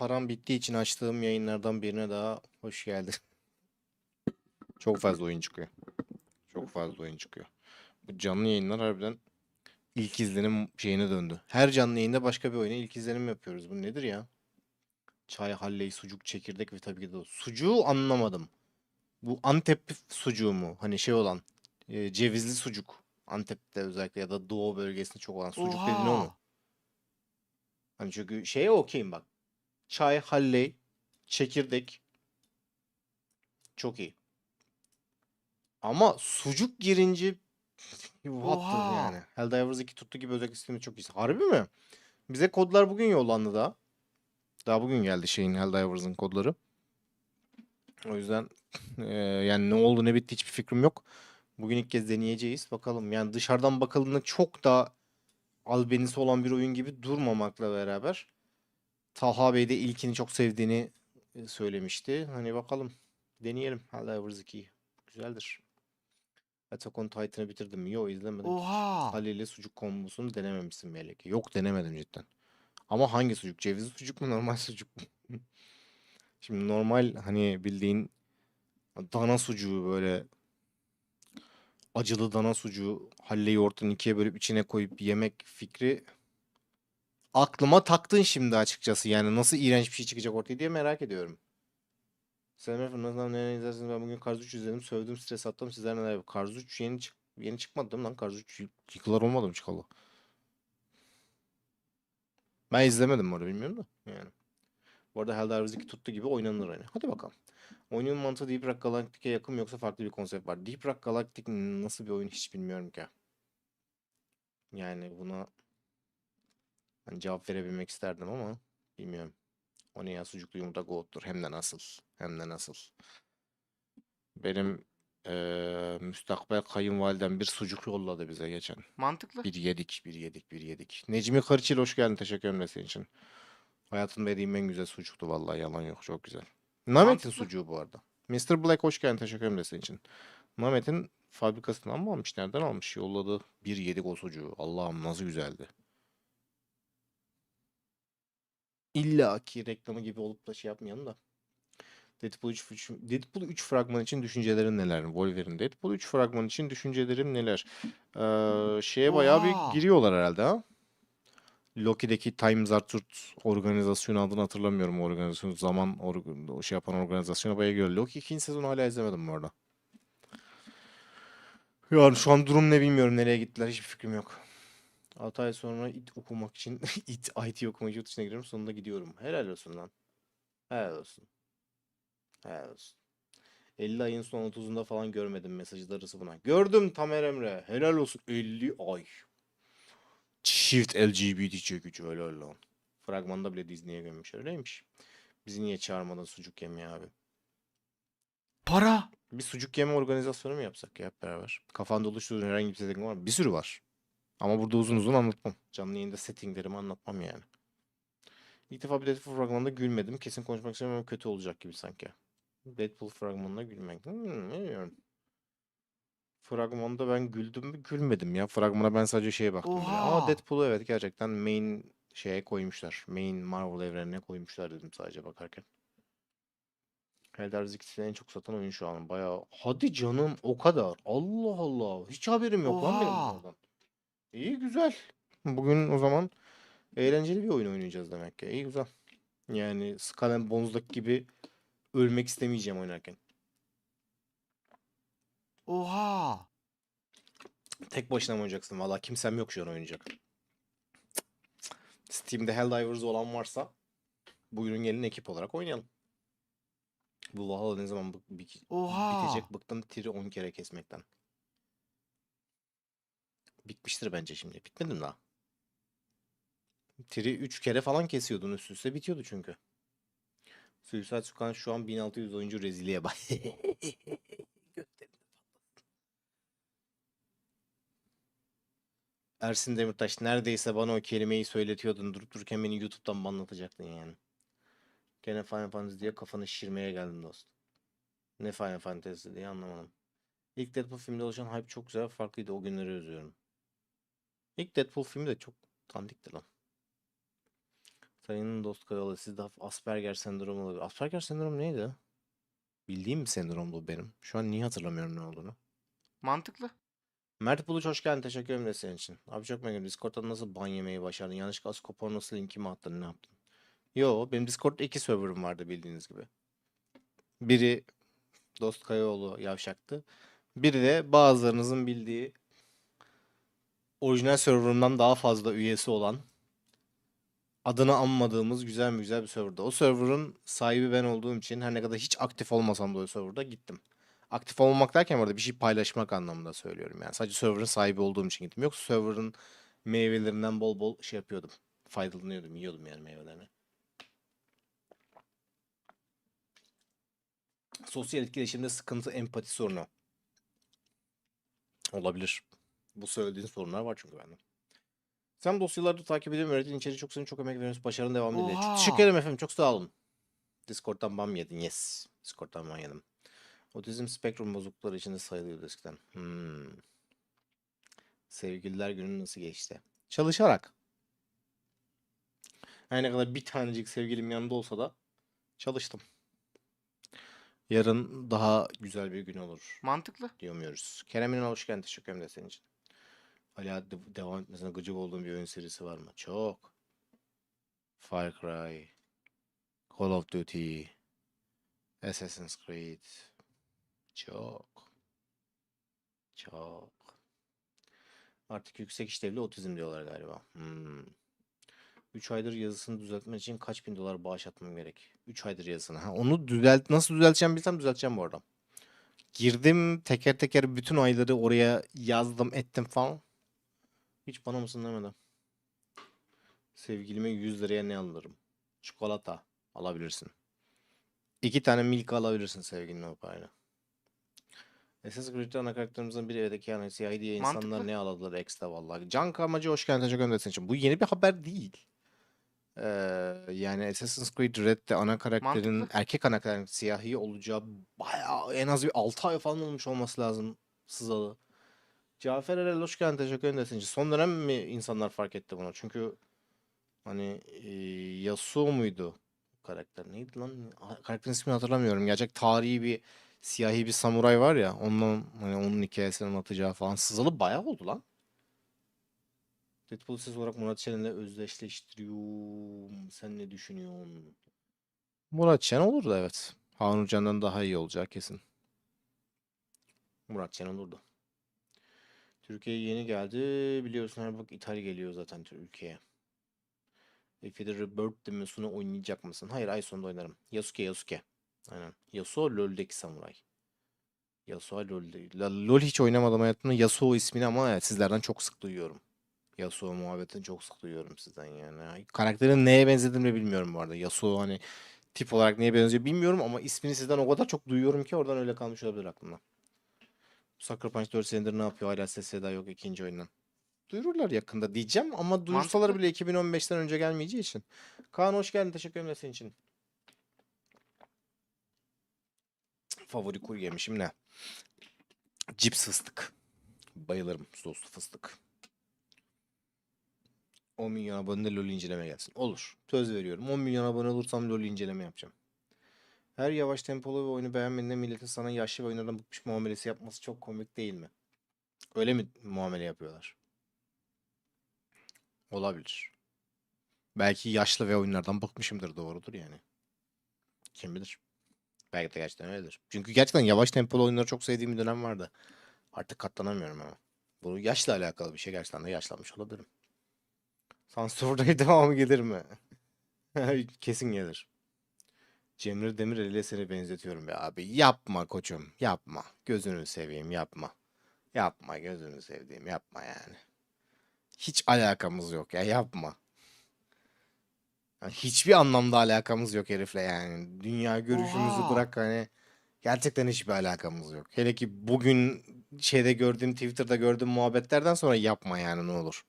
param bittiği için açtığım yayınlardan birine daha hoş geldin. Çok fazla oyun çıkıyor. Çok fazla oyun çıkıyor. Bu canlı yayınlar harbiden ilk izlenim şeyine döndü. Her canlı yayında başka bir oyuna ilk izlenim yapıyoruz. Bu nedir ya? Çay, halley, sucuk, çekirdek ve tabii ki de sucuğu anlamadım. Bu Antep sucuğu mu? Hani şey olan e, cevizli sucuk. Antep'te özellikle ya da Doğu bölgesinde çok olan sucuk dediğin o mu? Oha. Hani çünkü şeye okeyim bak. Çay, halley, çekirdek. Çok iyi. Ama sucuk girince Oha. yani. Helldivers 2 tuttu gibi özellikle sistemi çok iyi. Harbi mi? Bize kodlar bugün yollandı daha. Daha bugün geldi şeyin Helldivers'ın kodları. O yüzden eee, yani ne oldu ne bitti hiçbir fikrim yok. Bugün ilk kez deneyeceğiz. Bakalım yani dışarıdan bakıldığında çok da albenisi olan bir oyun gibi durmamakla beraber Talha Bey de ilkini çok sevdiğini e, söylemişti. Hani bakalım deneyelim Helldivers 2'yi. Güzeldir. Attack on Titan'ı bitirdim mi? Yok izlemedim. ki. Oha. Halil ile sucuk kombosunu denememişsin belki. Yok denemedim cidden. Ama hangi sucuk? Cevizli sucuk mu normal sucuk mu? Şimdi normal hani bildiğin dana sucuğu böyle acılı dana sucuğu halle yoğurtun ikiye bölüp içine koyup yemek fikri aklıma taktın şimdi açıkçası. Yani nasıl iğrenç bir şey çıkacak ortaya diye merak ediyorum. Selam efendim. Nasıl ne izlersiniz? Ben bugün Cars 3 izledim. Sövdüm, stres attım. Sizler neler yapıyor? Cars 3 yeni çık yeni çıkmadı değil mi lan? Cars 3 yı- yıkılar olmadı mı çıkalı? Ben izlemedim orada bilmiyorum da. Yani. Bu arada Helldivers 2 tuttu gibi oynanır hani. Hadi bakalım. Oyunun mantığı Deep Rock Galactic'e yakın yoksa farklı bir konsept var? Deep Rock Galactic nasıl bir oyun hiç bilmiyorum ki. Yani buna hani cevap verebilmek isterdim ama bilmiyorum. O ne ya sucuklu yumurta goat'tur. Hem de nasıl. Hem de nasıl. Benim eee müstakbel kayınvalidem bir sucuk yolladı bize geçen. Mantıklı. Bir yedik, bir yedik, bir yedik. Necmi Kırçil hoş geldin. Teşekkür ederim senin için. Hayatımda yediğim en güzel sucuktu vallahi yalan yok. Çok güzel. Namet'in sucuğu bu arada. Mr. Black hoş geldin. Teşekkür ederim senin için. Namet'in fabrikasından mı almış? Nereden almış? Yolladı. Bir yedik o sucuğu. Allah'ım nasıl güzeldi. İlla ki reklamı gibi olup da şey yapmayalım da. Deadpool 3, üç- Deadpool 3 fragman için düşüncelerin neler? Wolverine Deadpool 3 fragman için düşüncelerim neler? Ee, şeye bayağı bir giriyorlar herhalde ha. Loki'deki Times Arthur organizasyonu adını hatırlamıyorum o organizasyon. Zaman org- o şey yapan organizasyona bayağı giriyor. Loki ikinci sezonu hala izlemedim bu arada. Yani şu an durum ne bilmiyorum. Nereye gittiler hiçbir fikrim yok. 6 ay sonra IT okumak için IT, IT okumak için yurt dışına giriyorum. Sonunda gidiyorum. Helal olsun lan. Helal olsun. Helal olsun. 50 ayın son 30'unda falan görmedim mesajlarısı buna. Gördüm Tamer Emre. Helal olsun. 50 ay. Çift LGBT çekici helal lan. Fragmanda bile Disney'e gömmüş. Öyleymiş. Bizi niye çağırmadın sucuk yemeye abi? Para. Bir sucuk yeme organizasyonu mu yapsak ya hep beraber? Kafanda oluşturduğun herhangi bir setting var mı? Bir sürü var. Ama burada uzun uzun anlatmam. Canlı yayında settinglerimi anlatmam yani. İlk defa bir Deadpool fragmanında gülmedim. Kesin konuşmak istemiyorum ama kötü olacak gibi sanki. Deadpool fragmanına gülmek. Hmm, bilmiyorum. Fragmanda ben güldüm mü gülmedim ya. Fragmana ben sadece şeye baktım. böyle. Ama Oha. Deadpool'u evet gerçekten main şeye koymuşlar. Main Marvel evrenine koymuşlar dedim sadece bakarken. Helldivers 2'si en çok satan oyun şu an. Bayağı. Hadi canım o kadar. Allah Allah. Hiç haberim yok lan benim Oha. İyi güzel. Bugün o zaman eğlenceli bir oyun oynayacağız demek ki. İyi güzel. Yani Skull and Bones'daki gibi ölmek istemeyeceğim oynarken. Oha. Tek başına mı oynayacaksın? Valla kimsem yok şu an oynayacak. Steam'de Helldivers olan varsa buyurun gelin ekip olarak oynayalım. Bu Valhalla ne zaman bı- bi- Oha. bitecek? Bıktım tiri 10 kere kesmekten. Bitmiştir bence şimdi. Bitmedi mi daha? Tiri 3 kere falan kesiyordun üst üste bitiyordu çünkü. Suicide Squad şu an 1600 oyuncu reziliye bak. Ersin Demirtaş neredeyse bana o kelimeyi söyletiyordun. Durup dururken beni YouTube'dan banlatacaktın yani. Gene Final Fantasy diye kafanı şişirmeye geldim dostum. Ne Final Fantasy diye anlamadım. İlk Deadpool filmde oluşan hype çok güzel farklıydı. O günleri özlüyorum. İlk Deadpool filmi de çok dandikti lan. Kayının dost kralı. Sizde hafif Asperger sendromu olabilir. Asperger sendromu neydi? Bildiğim bir sendromdu benim. Şu an niye hatırlamıyorum ne olduğunu. Mantıklı. Mert Buluç hoş geldin. Teşekkür ederim de senin için. Abi çok ediyorum. Discord'da nasıl ban yemeyi başardın? Yanlışlıkla Askopor nasıl linki mi attın? Ne yaptın? Yo benim Discord'da iki server'ım vardı bildiğiniz gibi. Biri Dost Kayaoğlu yavşaktı. Biri de bazılarınızın bildiği orijinal server'ımdan daha fazla üyesi olan adını anmadığımız güzel mi güzel bir serverda. O server'ın sahibi ben olduğum için her ne kadar hiç aktif olmasam da o serverda gittim. Aktif olmamak derken burada bir şey paylaşmak anlamında söylüyorum yani. Sadece server'ın sahibi olduğum için gittim. Yoksa server'ın meyvelerinden bol bol şey yapıyordum. Faydalanıyordum, yiyordum yani meyvelerini. Sosyal etkileşimde sıkıntı, empati sorunu. Olabilir. Bu söylediğin sorunlar var çünkü bende. Sen dosyaları takip ediyorum. Öğrettiğin içeriği çok senin çok emek veriyorsun. Başarın devam ediyor. Çok teşekkür ederim efendim. Çok sağ olun. Discord'dan ban mı yedin? Yes. Discord'dan ban yedim. Otizm spektrum bozuklukları içinde sayılıyordu eskiden. Hmm. Sevgililer günü nasıl geçti? Çalışarak. Her ne kadar bir tanecik sevgilim yanında olsa da çalıştım. Yarın daha güzel bir gün olur Mantıklı. diyemiyoruz. Kerem İnan hoş geldin. Teşekkür ederim de senin için. Hala de- devam etmesine gıcık olduğum bir oyun serisi var mı? Çok. Far Cry. Call of Duty. Assassin's Creed. Çok. Çok. Artık yüksek işlevli otizm diyorlar galiba. Hmm. 3 aydır yazısını düzeltmek için kaç bin dolar bağış atmam gerek? 3 aydır yazısını. Ha, onu düzelt nasıl düzelteceğim bilsem düzelteceğim bu arada. Girdim teker teker bütün ayları oraya yazdım ettim falan. Hiç bana mısın demedi. Sevgilime 100 liraya ne alırım? Çikolata alabilirsin. İki tane Milka alabilirsin sevgilin o parayla. Assassin's Creed'de ana karakterimizin biri evdeki yani siyahi diye insanlar Mantıklı. ne aladılar ekstra vallahi. Can Kamacı hoş geldin teşekkür ederim için. Bu yeni bir haber değil. Ee, yani Assassin's Creed Red'de ana karakterin Mantıklı. erkek ana karakterin siyahi olacağı bayağı en az bir 6 ay falan olmuş olması lazım sızalı. Cafer Erel hoş geldin teşekkür ederim için. Son dönem mi insanlar fark etti bunu? Çünkü hani e, Yasuo muydu karakter? Neydi lan? Karakterin ismini hatırlamıyorum. Gerçek tarihi bir siyahi bir samuray var ya. Ondan hani onun hikayesini anlatacağı falan. Sızalı bayağı oldu lan. Deadpool ses olarak Murat Şen'le özdeşleştiriyorum. Sen ne düşünüyorsun? Murat Şen olurdu evet. Harun Can'dan daha iyi olacağı kesin. Murat Şen olurdu. Türkiye'ye yeni geldi. Biliyorsun her bak İtalya geliyor zaten Tür- ülkeye. Efe'de Rebirth demosunu oynayacak mısın? Hayır ay sonunda oynarım. Yasuke Yasuke. Aynen. Yasuo LoL'deki samuray. Yasuo LoL'de. LoL hiç oynamadım hayatımda. Yasuo ismini ama evet, sizlerden çok sık duyuyorum. Yasuo muhabbetini çok sık duyuyorum sizden yani. Karakterin neye benzediğini bilmiyorum bu arada. Yasuo hani tip olarak neye benziyor bilmiyorum ama ismini sizden o kadar çok duyuyorum ki oradan öyle kalmış olabilir aklımda. Sucker Punch 4 senedir ne yapıyor? Hala ses seda yok ikinci oyundan. Duyururlar yakında diyeceğim ama duyursalar bile 2015'ten önce gelmeyeceği için. Kaan hoş geldin. Teşekkür ederim de senin için. Favori kuru yemişim ne? Cips fıstık. Bayılırım soslu fıstık. 10 milyon abone LoL inceleme gelsin. Olur. Söz veriyorum. 10 milyon abone olursam LoL inceleme yapacağım. Her yavaş tempolu ve oyunu beğenmediğinde milletin sana yaşlı ve oyunlardan bıkmış muamelesi yapması çok komik değil mi? Öyle mi muamele yapıyorlar? Olabilir. Belki yaşlı ve oyunlardan bıkmışımdır doğrudur yani. Kim bilir. Belki de gerçekten öyledir. Çünkü gerçekten yavaş tempolu oyunları çok sevdiğim bir dönem vardı. Artık katlanamıyorum ama. Bu yaşla alakalı bir şey. Gerçekten de yaşlanmış olabilirim. Sansürde devamı gelir mi? Kesin gelir. Cemre Demirel ile seni benzetiyorum be abi. Yapma koçum. Yapma. Gözünü seveyim yapma. Yapma gözünü sevdiğim yapma yani. Hiç alakamız yok ya yapma. Yani hiçbir anlamda alakamız yok herifle yani. Dünya görüşümüzü Oha! bırak hani gerçekten hiçbir alakamız yok. Hele ki bugün şeyde gördüğüm Twitter'da gördüğüm muhabbetlerden sonra yapma yani ne olur.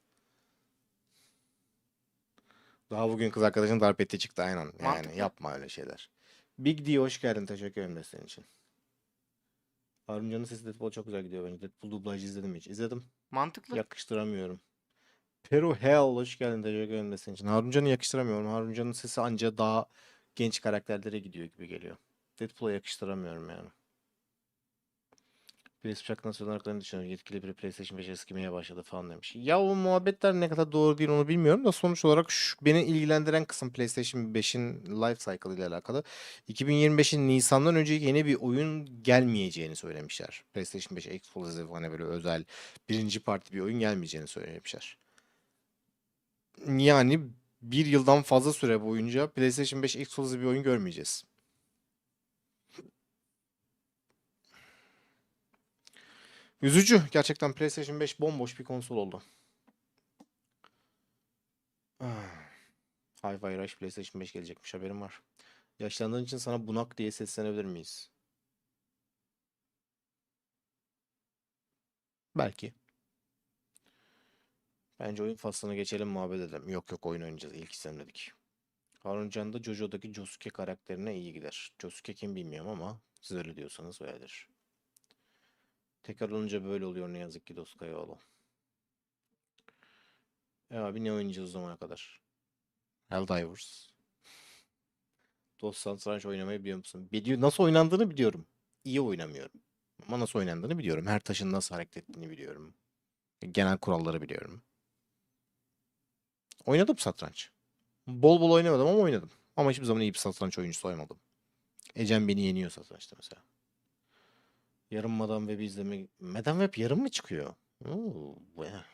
Daha bugün kız arkadaşın darp etti çıktı aynen. Yani Mantıklı. yapma öyle şeyler. Big D hoş geldin. Teşekkür ederim desteğin için. Harun Can'ın sesi Deadpool çok güzel gidiyor bence. Deadpool dublajı izledim hiç. İzledim. Mantıklı. Yakıştıramıyorum. Peru Hell hoş geldin teşekkür ederim de senin için. Haruncan'ı yakıştıramıyorum. Haruncan'ın sesi anca daha genç karakterlere gidiyor gibi geliyor. Deadpool'a yakıştıramıyorum yani. PlayStation nasıl oynanaklarını düşünüyorum. Yetkili bir PlayStation 5 eskimeye başladı falan demiş. Ya o muhabbetler ne kadar doğru değil onu bilmiyorum da sonuç olarak şu, beni ilgilendiren kısım PlayStation 5'in life cycle ile alakalı. 2025'in Nisan'dan önce yeni bir oyun gelmeyeceğini söylemişler. PlayStation 5 Exclusive hani böyle özel birinci parti bir oyun gelmeyeceğini söylemişler. Yani bir yıldan fazla süre boyunca PlayStation 5 Exclusive bir oyun görmeyeceğiz. Üzücü. Gerçekten PlayStation 5 bomboş bir konsol oldu. Hi-Fi Rush PlayStation 5 gelecekmiş haberim var. Yaşlandığın için sana bunak diye seslenebilir miyiz? Belki. Bence oyun faslına geçelim muhabbet edelim. Yok yok oyun oynayacağız. İlk istemedik. Harun Can da JoJo'daki Josuke karakterine iyi gider. Josuke kim bilmiyorum ama siz öyle diyorsanız öyledir. Tekrar olunca böyle oluyor ne yazık ki Doskayoğlu. E abi ne oynayacağız o zamana kadar? Helldivers. Dost Satranç oynamayı biliyor musun? Biliyor, nasıl oynandığını biliyorum. İyi oynamıyorum. Ama nasıl oynandığını biliyorum. Her taşın nasıl hareket ettiğini biliyorum. Genel kuralları biliyorum. Oynadım satranç. Bol bol oynamadım ama oynadım. Ama hiçbir zaman iyi bir satranç oyuncusu olmadım. Ecem beni yeniyor satrançta mesela. Yarım Madame Web'i izleme... Madame Web yarım mı çıkıyor? Oo, bayağı.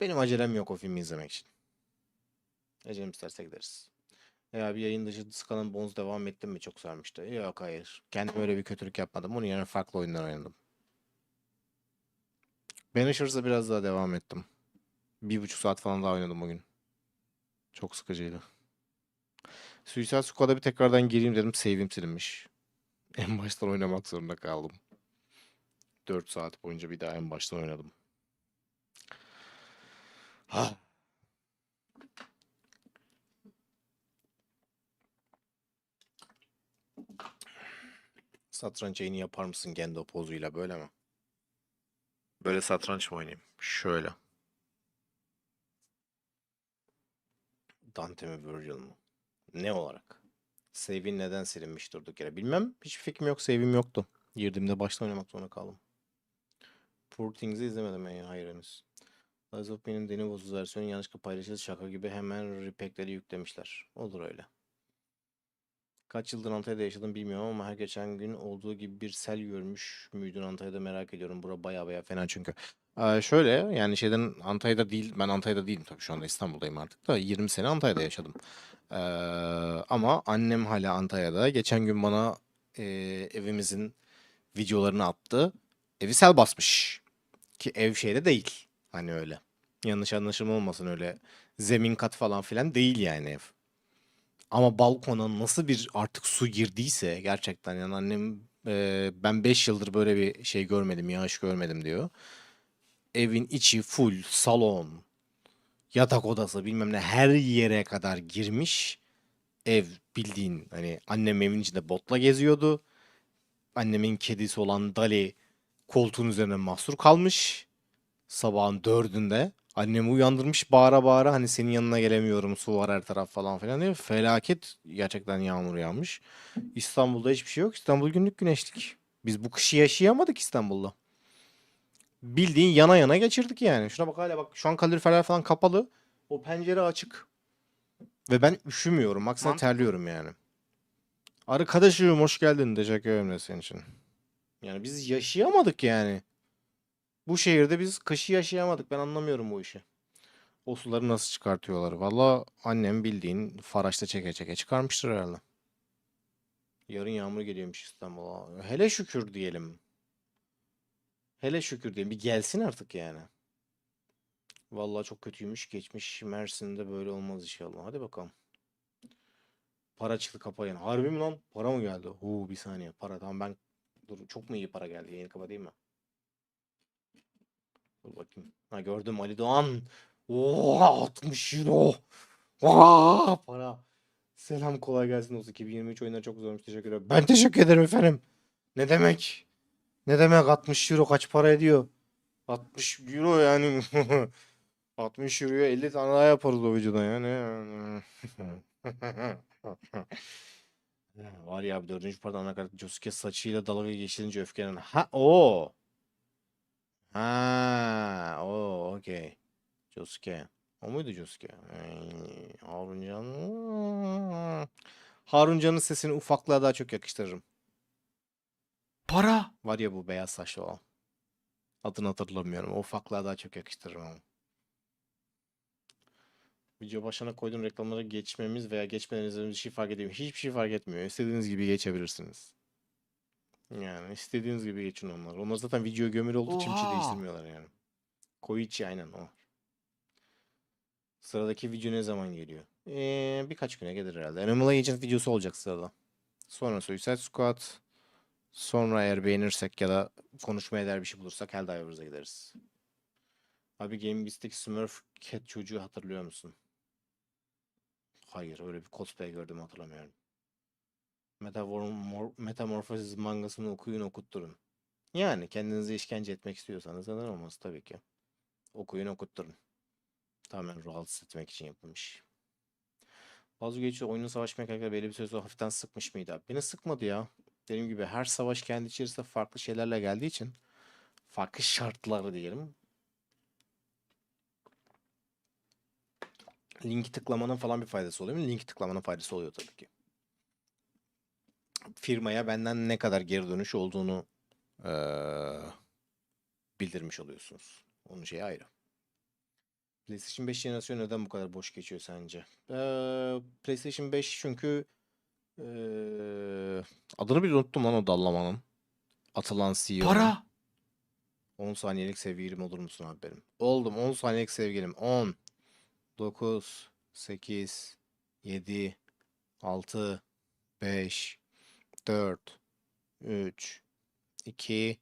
Benim acelem yok o filmi izlemek için. Ecem isterse gideriz. Ya bir yayın dışı Skull Bones devam ettim mi çok sarmıştı. Yok hayır. Kendim öyle bir kötülük yapmadım. Onun yerine farklı oyunlar oynadım. Banishers'a biraz daha devam ettim. Bir buçuk saat falan daha oynadım bugün. Çok sıkıcıydı. Suicide Squad'a bir tekrardan gireyim dedim. Save'im silinmiş. En baştan oynamak zorunda kaldım. 4 saat boyunca bir daha en baştan oynadım. Ha. Satranç yayını yapar mısın Gendo pozuyla böyle mi? Böyle satranç mı oynayayım? Şöyle. Dante mi Virgil mu? Ne olarak? Save'in neden silinmiş durduk yere? Bilmem. Hiçbir fikrim yok. Save'im yoktu. Girdiğimde baştan oynamak zorunda kaldım. Poor Things'i izlemedim yani. Hayır henüz. Lies of P'nin Deni Vozuz versiyonu yanlışlıkla paylaşıldı. Şaka gibi hemen repackleri yüklemişler. Olur öyle. Kaç yıldır Antalya'da yaşadım bilmiyorum ama her geçen gün olduğu gibi bir sel görmüş müydün Antalya'da merak ediyorum. Bura baya baya fena çünkü. Ee, şöyle yani şeyden Antalya'da değil ben Antalya'da değilim tabii şu anda İstanbul'dayım artık da 20 sene Antalya'da yaşadım. Ee, ama annem hala Antalya'da. Geçen gün bana e, evimizin videolarını attı. Evi sel basmış. Ki ev şeyde değil. Hani öyle. Yanlış anlaşılma olmasın öyle. Zemin kat falan filan değil yani ev. Ama balkona nasıl bir artık su girdiyse gerçekten yani annem e, ben 5 yıldır böyle bir şey görmedim, yağış görmedim diyor. Evin içi full salon, yatak odası bilmem ne her yere kadar girmiş. Ev bildiğin hani annem evin içinde botla geziyordu. Annemin kedisi olan Dali koltuğun üzerine mahsur kalmış. Sabahın dördünde annemi uyandırmış bağıra bağıra hani senin yanına gelemiyorum su var her taraf falan filan diye. Felaket gerçekten yağmur yağmış. İstanbul'da hiçbir şey yok. İstanbul günlük güneşlik. Biz bu kışı yaşayamadık İstanbul'da. Bildiğin yana yana geçirdik yani. Şuna bak hala bak şu an kaloriferler falan kapalı. O pencere açık. Ve ben üşümüyorum. Aksine Mantıklı. terliyorum yani. Arkadaşım hoş geldin. Teşekkür ederim de senin için. Yani biz yaşayamadık yani. Bu şehirde biz kışı yaşayamadık. Ben anlamıyorum bu işi. O suları nasıl çıkartıyorlar? Valla annem bildiğin faraşta çeke çeke çıkarmıştır herhalde. Yarın yağmur geliyormuş İstanbul'a. Hele şükür diyelim. Hele şükür diyelim. Bir gelsin artık yani. Vallahi çok kötüymüş. Geçmiş Mersin'de böyle olmaz inşallah. Hadi bakalım. Para çıktı kapayın. Harbi mi lan? Para mı geldi? Oo bir saniye. Para tamam ben dur çok mu iyi para geldi? Yayını kapatayım mı? Dur bakayım. Ha gördüm Ali Doğan. Oha 60 euro. Oha para. Selam kolay gelsin olsun. 2023 oyunları çok zormuş. Teşekkür ederim. Ben teşekkür ederim efendim. Ne demek? Ne demek 60 euro kaç para ediyor? 60 euro yani. 60 euroya 50 tane daha yaparız o videoda yani. Var ya bir dördüncü parti anakarat Josuke saçıyla dalga geçirince öfkelenen. Ha o. Ha o okey. Josuke. O muydu Josuke? Haruncan. Haruncan'ın sesini ufaklığa daha çok yakıştırırım. Para. Var ya bu beyaz saçlı olan. Adını hatırlamıyorum. O ufaklığa daha çok yakıştırırım ama. Video başına koyduğum reklamlara geçmemiz veya geçmememiz bir şey fark ediyor. Hiçbir şey fark etmiyor. İstediğiniz gibi geçebilirsiniz. Yani istediğiniz gibi geçin onlar. Onlar zaten video gömülü olduğu için bir şey Oha! değiştirmiyorlar yani. Koichi aynen o. Sıradaki video ne zaman geliyor? Ee, birkaç güne gelir herhalde. Animal Agent videosu olacak sırada. Sonra Suicide Squad. Sonra eğer beğenirsek ya da konuşmaya değer bir şey bulursak Helldivers'a gideriz. Abi Game Beast'teki Smurf Cat çocuğu hatırlıyor musun? Hayır öyle bir cosplay gördüm hatırlamıyorum. Metamor Metamorphosis mangasını okuyun okutturun. Yani kendinize işkence etmek istiyorsanız neden olmaz tabii ki. Okuyun okutturun. Tamamen rahatsız etmek için yapılmış. Bazı geçiyor oyunun savaş mekanikleri belli bir süre hafiften sıkmış mıydı? Beni sıkmadı ya. Dediğim gibi her savaş kendi içerisinde farklı şeylerle geldiği için farklı şartları diyelim. Linki tıklamanın falan bir faydası oluyor mu? Linki tıklamanın faydası oluyor tabii ki. Firmaya benden ne kadar geri dönüş olduğunu eee, bildirmiş oluyorsunuz. Onun şeyi ayrı. PlayStation 5 jenerasyonu neden bu kadar boş geçiyor sence? Eee, PlayStation 5 çünkü eee, adını bile unuttum lan o dallamanın. Atılan CEO'nun. Para. 10 saniyelik sevgilim olur musun abi benim? Oldum 10 saniyelik sevgilim. 10, 9, 8, 7, 6, 5, 4, 3, 2,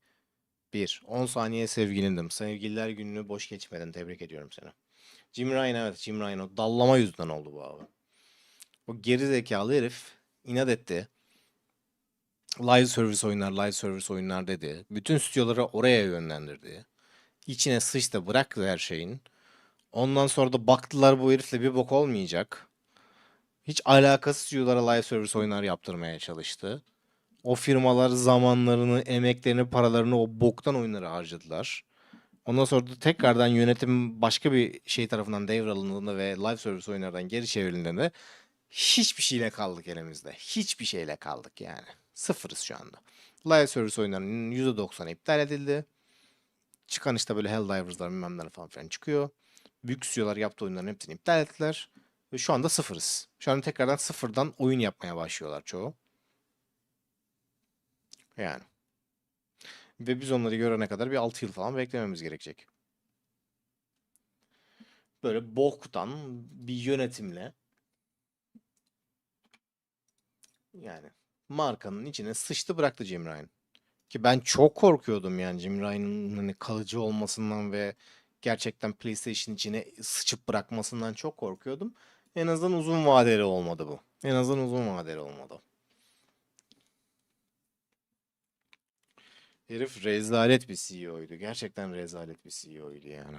1. 10 saniye sevgilindim. Sevgililer gününü boş geçmeden tebrik ediyorum seni. Jim Ryan evet Jim Ryan o dallama yüzünden oldu bu abi. O geri zekalı herif inat etti. Live service oyunlar, live service oyunlar dedi. Bütün stüdyoları oraya yönlendirdi. İçine sıçtı bıraktı her şeyin. Ondan sonra da baktılar bu herifle bir bok olmayacak. Hiç alakasız stüdyolara live service oyunlar yaptırmaya çalıştı. O firmalar zamanlarını, emeklerini, paralarını o boktan oyunlara harcadılar. Ondan sonra da tekrardan yönetim başka bir şey tarafından devralındığında ve live service oyunlardan geri çevrildiğinde hiçbir şeyle kaldık elimizde. Hiçbir şeyle kaldık yani. Sıfırız şu anda. Live service oyunlarının %90'ı iptal edildi. Çıkan işte böyle Helldivers'lar bilmem neler falan filan çıkıyor. Büyük stüdyolar yaptığı oyunların hepsini iptal ettiler. Ve şu anda sıfırız. Şu anda tekrardan sıfırdan oyun yapmaya başlıyorlar çoğu. Yani. Ve biz onları görene kadar bir 6 yıl falan beklememiz gerekecek. Böyle boktan bir yönetimle yani markanın içine sıçtı bıraktı Jim Ryan. Ki ben çok korkuyordum yani Jim Ryan'ın hani kalıcı olmasından ve gerçekten PlayStation içine sıçıp bırakmasından çok korkuyordum. En azından uzun vadeli olmadı bu. En azından uzun vadeli olmadı. Herif rezalet bir CEO'ydu. Gerçekten rezalet bir CEO'ydu yani.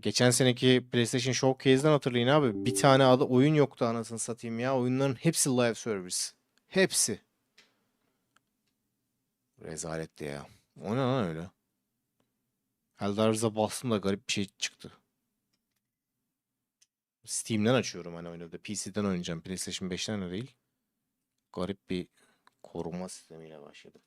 Geçen seneki PlayStation Showcase'den hatırlayın abi. Bir tane adı oyun yoktu anasını satayım ya. Oyunların hepsi live service. Hepsi. Rezaletti ya. O ne lan öyle? Eldars'a bastım da garip bir şey çıktı. Steam'den açıyorum hani oyunu. PC'den oynayacağım. PlayStation 5'ten de değil. Garip bir koruma sistemiyle başladı.